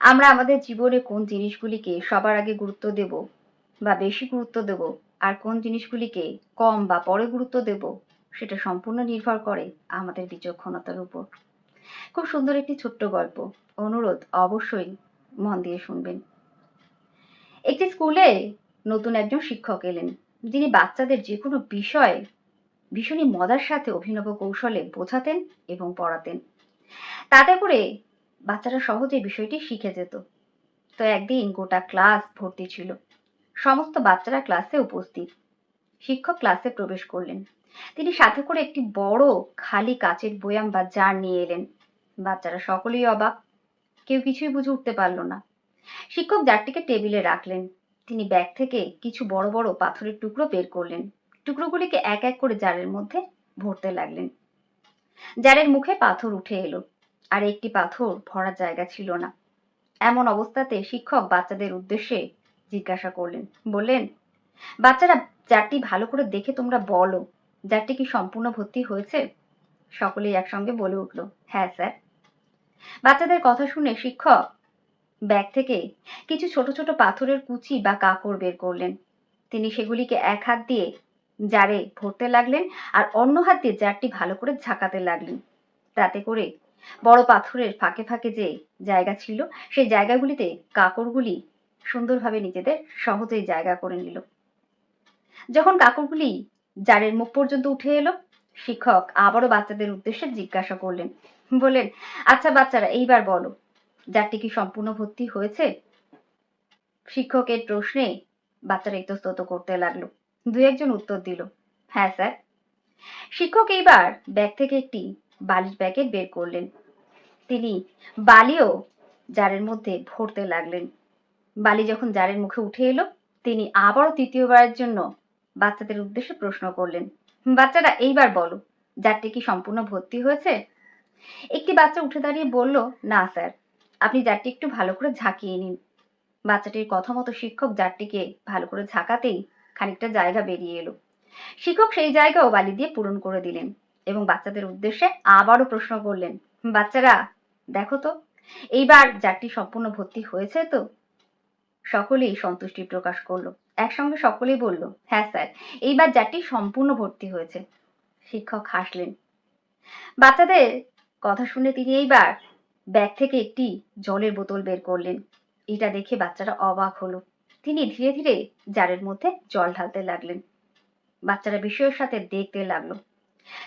আমরা আমাদের জীবনে কোন জিনিসগুলিকে সবার আগে গুরুত্ব দেব বা বেশি গুরুত্ব দেব আর কোন জিনিসগুলিকে কম বা পরে গুরুত্ব দেব, সেটা সম্পূর্ণ নির্ভর করে আমাদের বিচক্ষণতার উপর। খুব সুন্দর একটি ছোট্ট গল্প। অনুরোধ, অবশ্যই মন দিয়ে শুনবেন। একটি স্কুলে নতুন একজন শিক্ষক এলেন, যিনি বাচ্চাদের যে কোনো বিষয়ে ভীষণই মজার সাথে অভিনব কৌশলে বোঝাতেন এবং পড়াতেন। তাতে করে বাচ্চারা সহজে বিষয়টি শিখে যেত। তো একদিন গোটা ক্লাস ভর্তি ছিল। সমস্ত বাচ্চারা ক্লাসে উপস্থিত। শিক্ষক ক্লাসে প্রবেশ করলেন। তিনি সাথে করে একটি বড় খালি কাচের বয়াম বা জার নিয়ে এলেন। বাচ্চারা সকলেই অবাক। কেউ কিছুই বুঝে উঠতে পারল না। শিক্ষক জারটিকে টেবিলে রাখলেন। তিনি ব্যাগ থেকে কিছু বড় বড় পাথরের টুকরো বের করলেন। টুকরোগুলিকে এক এক করে জারের মধ্যে ভরতে লাগলেন। জারের মুখে পাথর উঠে এলো। আর একটি পাথর ভরার জায়গা ছিল না। এমন অবস্থাতে শিক্ষক বাচ্চাদের উদ্দেশ্যে জিজ্ঞাসা করলেন, বললেন, বাচ্চারা চারটি ভালো করে দেখে তোমরা বলো জারটি কি সম্পূর্ণ ভর্তি হয়েছে? সকলেই একসঙ্গে বলে উঠল হ্যাঁ স্যার। বাচ্চাদের কথা শুনে শিক্ষক ব্যাগ থেকে কিছু ছোট ছোট পাথরের কুচি বা কাকড় বের করলেন। তিনি সেগুলিকে এক হাত দিয়ে জারে ভরতে লাগলেন আর অন্য হাত দিয়ে জারটি ভালো করে ঝাঁকাতে লাগলেন। তাতে করে বড় পাথরের ফাঁকে ফাঁকে যে জায়গা ছিল, সেই জায়গাগুলিতে কাকড়গুলি সুন্দরভাবে নিজেদের সহজেই জায়গা করে নিল। যখন কাকড়গুলি জারের মুখ পর্যন্ত উঠে এলো, শিক্ষক আবারও বাচ্চাদের উদ্দেশ্যে জিজ্ঞাসা করলেন, বললেন আচ্ছা বাচ্চারা, এইবার বলো, জারটি কি সম্পূর্ণ ভর্তি হয়েছে? শিক্ষকের প্রশ্নে বাচ্চারা ইতস্তত করতে লাগল। দু একজন উত্তর দিল হ্যাঁ স্যার। শিক্ষক এইবার ব্যাগ থেকে একটি বালির প্যাকেট বের করলেন। তিনি বালিও জারের মধ্যে ভরতে লাগলেন। বালি যখন জারের মুখে উঠে এলো, তিনি আবারও তৃতীয়বারের জন্য বাচ্চাদের উদ্দেশ্যে প্রশ্ন করলেন, বাচ্চারা, এইবার বলো, জারটি কি সম্পূর্ণ ভর্তি হয়েছে? একটি বাচ্চা উঠে দাঁড়িয়ে বলল, না, স্যার, আপনি জারটি একটু ভালো করে ঝাঁকিয়ে নিন। বাচ্চাটির কথা মতো শিক্ষক জারটিকে ভালো করে ঝাঁকাতেই খানিকটা জায়গা বেরিয়ে এলো। শিক্ষক সেই জায়গাও বালি দিয়ে পূরণ করে দিলেন। এবং বাচ্চাদের উদ্দেশ্যে আবারও প্রশ্ন করলেন, বাচ্চারা, দেখো তো, এইবার জারটি সম্পূর্ণ ভর্তি হয়েছে তো? সকলেই সন্তুষ্টি প্রকাশ করল। একসঙ্গে সকলেই বলল হ্যাঁ স্যার, এইবার জারটি সম্পূর্ণ ভর্তি হয়েছে। শিক্ষক হাসলেন, বাচ্চাদের কথা শুনে তিনি এইবার ব্যাগ থেকে একটি জলের বোতল বের করলেন। এটা দেখে বাচ্চারা অবাক হলো। তিনি ধীরে ধীরে জারের মধ্যে জল ঢালতে লাগলেন। বাচ্চারা বিষয়ের সাথে দেখতে লাগল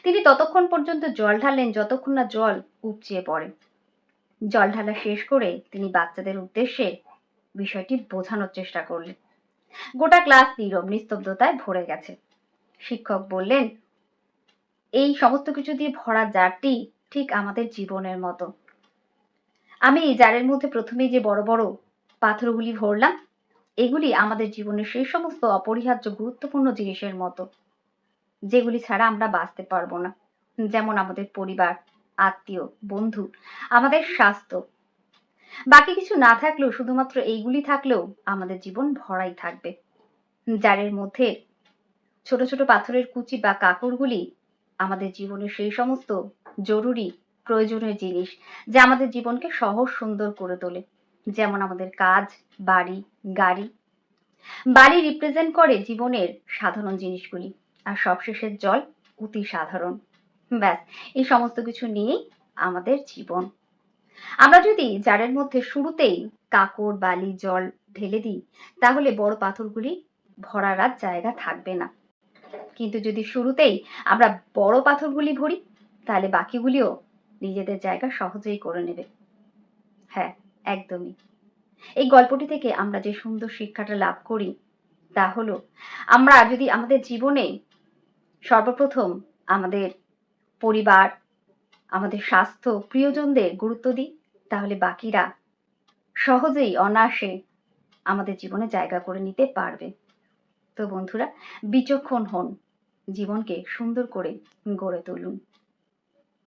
তিনি ততক্ষণ পর্যন্ত জল ঢাললেন যতক্ষণ না জল উপচিয়ে পড়ে। জল ঢালা শেষ করে তিনি বাচ্চাদের উদ্দেশ্যে বিষয়টি বোঝানোর চেষ্টা করলেন। গোটা ক্লাস নীরব নিস্তব্ধতায় ভরে গেছে। শিক্ষক বললেন, এই সমস্ত কিছু দিয়ে ভরা জারটি ঠিক আমাদের জীবনের মতো। আমি এই জারের মধ্যে প্রথমেই যে বড় বড় পাথরগুলি ভরলাম, এগুলি আমাদের জীবনের সেই সমস্ত অপরিহার্য গুরুত্বপূর্ণ জিনিসের মতো। যেগুলি ছাড়া আমরা বাঁচতে পারব না। যেমন আমাদের পরিবার, আত্মীয়, বন্ধু, আমাদের স্বাস্থ্য। বাকি কিছু না থাকলেও, শুধুমাত্র এইগুলি থাকলেও আমাদের জীবন ভরাই থাকবে। জারের মধ্যে ছোট ছোট পাথরের কুচি বা কাকড়গুলি আমাদের জীবনের সেই সমস্ত জরুরি, প্রয়োজনীয় জিনিস যা আমাদের জীবনকে সহজ, সুন্দর করে তোলে। যেমন আমাদের কাজ, বাড়ি, গাড়ি। বাড়ি রিপ্রেজেন্ট করে জীবনের সাধারণ জিনিসগুলি। আর সবশেষের জল অতি সাধারণ। ব্যাস, এই সমস্ত কিছু নিয়েই আমাদের জীবন। আমরা যদি জারের মধ্যে শুরুতেই কাকড় বালি, জল ঢেলে দিই, তাহলে বড় পাথরগুলি ভরার আর জায়গা থাকবে না। কিন্তু যদি শুরুতেই আমরা বড় পাথরগুলি ভরি, তাহলে বাকিগুলিও নিজেদের জায়গা সহজেই করে নেবে। হ্যাঁ একদমই। এই গল্পটি থেকে আমরা যে সুন্দর শিক্ষাটা লাভ করি, তা হলো, আমরা যদি আমাদের জীবনে সর্বপ্রথম আমাদের পরিবার, আমাদের স্বাস্থ্য প্রিয়জনদের গুরুত্ব দিই, তাহলে বাকিরা সহজেই অনায়াসে আমাদের জীবনে জায়গা করে নিতে পারবে। তো বন্ধুরা, বিচক্ষণ হন, জীবনকে সুন্দর করে গড়ে তুলুন।